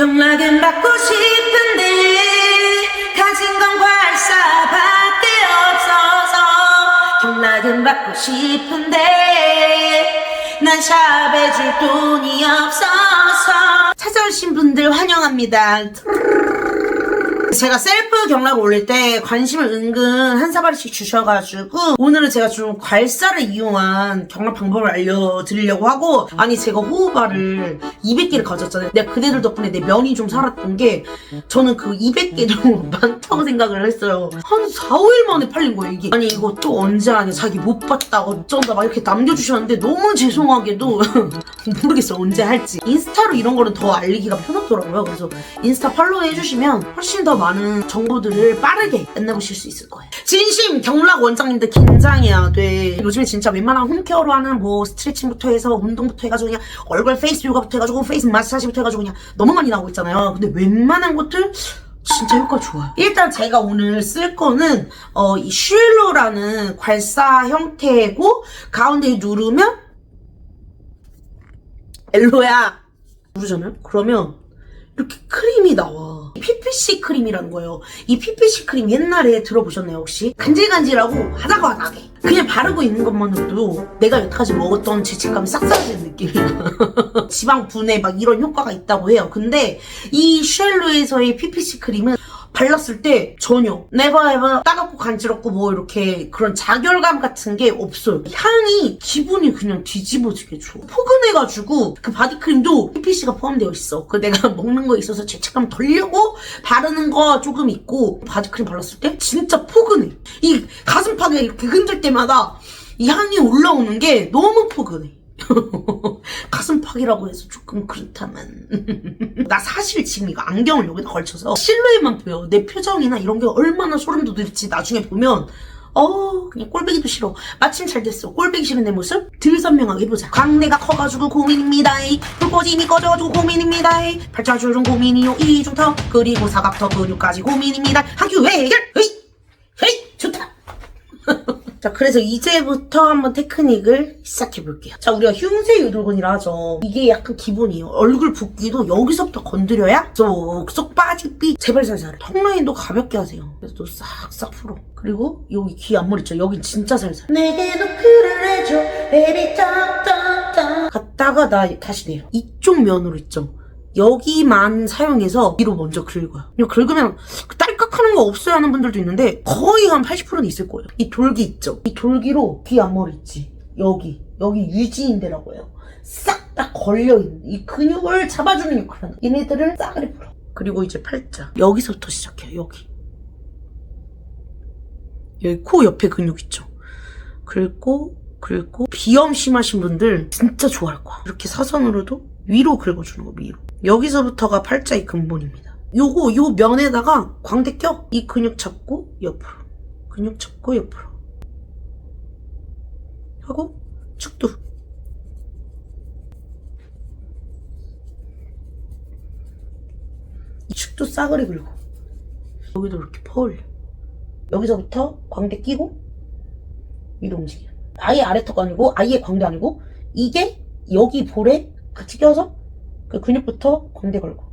경락은 받고 싶은데 가진 건 발사밖에 없어서 경락은 받고 싶은데 난 샵에 줄 돈이 없어서 찾아오신 분들 환영합니다 제가 셀프 경락 올릴 때 관심을 은근 한 사발씩 주셔가지고 오늘은 제가 좀 괄사를 이용한 경락 방법을 알려드리려고 하고 아니 제가 호흡알을 200개를 가졌잖아요. 내가 그대들 덕분에 내 면이 좀 살았던 게 저는 그 200개도 많 다고 생각을 했어요. 한 4, 5일 만에 팔린 거예요 이게. 아니 이거 또 언제 하냐. 자기 못 봤다 어쩐다 막 이렇게 남겨주셨는데 너무 죄송하게도 모르겠어요 언제 할지. 인스타로 이런 거는 더 알리기가 편하더라고요. 그래서 인스타 팔로우 해주시면 훨씬 더 많은 정보들을 빠르게 만나보실 수 있을 거예요. 진심 경락 원장님들 긴장해야 돼. 요즘에 진짜 웬만한 홈케어로 하는 뭐 스트레칭부터 해서 운동부터 해가지고 그냥 얼굴 페이스 요가부터 해가지고 페이스 마사지부터 해가지고 그냥 너무 많이 나오고 있잖아요. 근데 웬만한 것들 진짜 효과 좋아요. 일단 제가 오늘 쓸 거는 어, 이 슈일로라는 괄사 형태고 가운데 누르면 엘로야 누르잖아요. 그러면 이렇게 크림이 나와. PPC 크림이라는 거예요. 이 PPC 크림 옛날에 들어보셨나요 혹시? 간질간질하고 하다가 나게. 그냥 바르고 있는 것만으로도 내가 여태까지 먹었던 죄책감이 싹 사라지는 느낌이야. 지방 분해 막 이런 효과가 있다고 해요. 근데 이 쉘로에서의 PPC 크림은 발랐을 때 전혀 네버 에버 따갑고 간지럽고 뭐 이렇게 그런 자결감 같은 게 없어요. 향이 기분이 그냥 뒤집어지게 좋아. 포근해가지고 그 바디크림도 PPC가 포함되어 있어. 그 내가 먹는 거에 있어서 죄책감 덜려고 바르는 거 조금 있고 바디크림 발랐을 때 진짜 포근해. 이 가슴팍에 이렇게 흔들 때마다 이 향이 올라오는 게 너무 포근해. 가슴팍이라고 해서 조금 그렇다만. 나 사실 지금 이거 안경을 여기다 걸쳐서 실루엣만 보여. 내 표정이나 이런 게 얼마나 소름 돋을지 나중에 보면 어 그냥 꼴배기도 싫어. 마침 잘 됐어. 꼴배기 싫은 내 모습 덜 선명하게 해보자. 광대가 커가지고 고민입니다 불꽃이니 꺼져가지고 고민입니다 팔자주름 고민이요 이중턱. 그리고 사각턱 근육까지 고민입니다. 학교 해결 좋다 자, 그래서 이제부터 한번 테크닉을 시작해 볼게요. 자, 우리가 흉쇄 유돌근이라 하죠. 이게 약간 기본이에요. 얼굴 붓기도 여기서부터 건드려야 쏙쏙 빠지기. 제발 살살. 턱라인도 가볍게 하세요. 그래서 또 싹싹 풀어. 그리고 여기 귀 앞머리 있죠. 여긴 진짜 살살. 내게 노크를 해줘. 베이비 짱짱짱. 갔다가 나 다시 내려. 이쪽 면으로 있죠. 여기만 사용해서 위로 먼저 긁어요. 이거 긁으면 그 딸깍하는 거 없어요 하는 분들도 있는데 거의 한 80%는 있을 거예요. 이 돌기 있죠? 이 돌기로 귀 앞머리 있지? 여기, 여기 유지인대라고 해요. 싹다 걸려있는 이 근육을 잡아주는 역할을 얘네들을 싸그리 풀어. 그리고 이제 팔자. 여기서부터 시작해요, 여기. 여기 코 옆에 근육 있죠? 긁고, 긁고, 비염 심하신 분들 진짜 좋아할 거야. 이렇게 사선으로도 위로 긁어주는 거, 위로. 여기서부터가 팔자의 근본입니다. 요거, 요 면에다가 광대 껴. 이 근육 잡고, 옆으로. 근육 잡고, 옆으로. 하고, 축도. 이 축도 싸그리 긁고. 여기도 이렇게 퍼올려. 여기서부터 광대 끼고, 위로 움직여. 아예 아래 턱 아니고, 아예 광대 아니고, 이게 여기 볼에 같이 껴서 그 근육부터 광대 걸고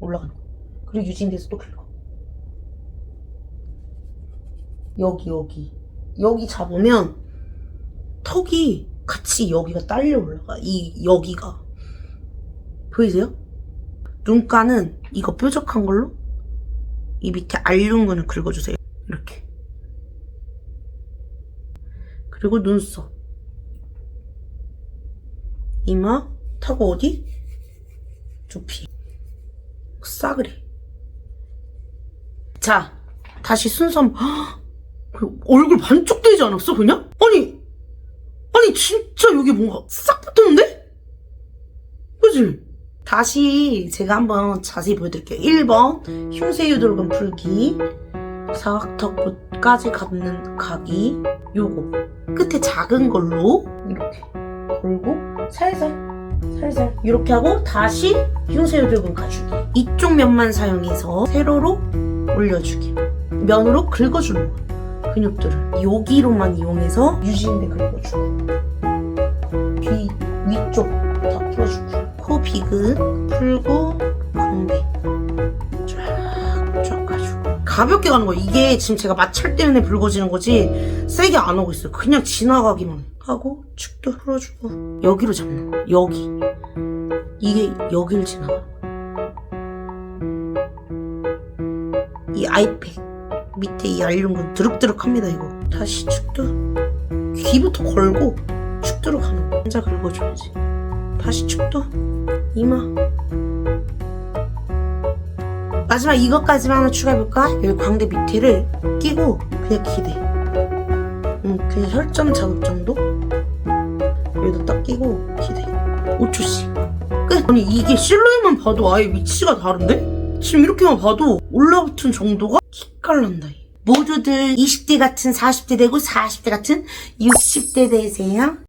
올라가는 거. 그리고 유지인대에서 또 긁어. 여기, 여기. 여기 잡으면 턱이 같이 여기가 딸려 올라가. 이, 여기가. 보이세요? 눈가는 이거 뾰족한 걸로 이 밑에 알륜근을 긁어주세요. 이렇게. 그리고 눈썹. 이마, 턱 어디? 두피. 싸그리. 자, 다시 순서. 헉! 그 얼굴 반쪽 되지 않았어, 그냥? 아니, 아니, 진짜 여기 뭔가 싹 붙었는데? 그지? 다시 제가 한번 자세히 보여드릴게요. 1번, 흉쇄 유돌근 풀기. 사각턱까지 가는 각이. 요거. 끝에 작은 걸로 이렇게 걸고 살살 살살 이렇게 하고 다시 흉쇄 유돌근 가주기 이쪽 면만 사용해서 세로로 올려주기. 면으로 긁어주는 거야. 근육들을. 여기로만 이용해서 유지인대 긁어주고. 귀 위쪽 다 풀어주고. 코 비근 풀고 광대 쫙쫙 가지고. 가볍게 가는 거야. 이게 지금 제가 마찰 때문에 붉어지는 거지 세게 안 하고 있어요. 그냥 지나가기만 하고 축도 풀어주고. 여기로 잡는 거야. 여기. 이게 여길 지나가 이 아이팩 밑에 이 알륜근 드륵드륵합니다 이거 다시 축도 귀부터 걸고 축도로 가는 거야 혼자 긁어줘야지 다시 축도 이마 마지막 이것까지만 하나 추가해볼까? 여기 광대 밑에를 끼고 그냥 기대 음, 그냥 혈점 자극 정도? 여기도 딱 끼고 기대 5초씩 끝! 아니 이게 실루엣만 봐도 아예 위치가 다른데? 지금 이렇게만 봐도 올라붙은 정도가 기깔난다 얘. 모두들 20대 같은 40대 되고 40대 같은 60대 되세요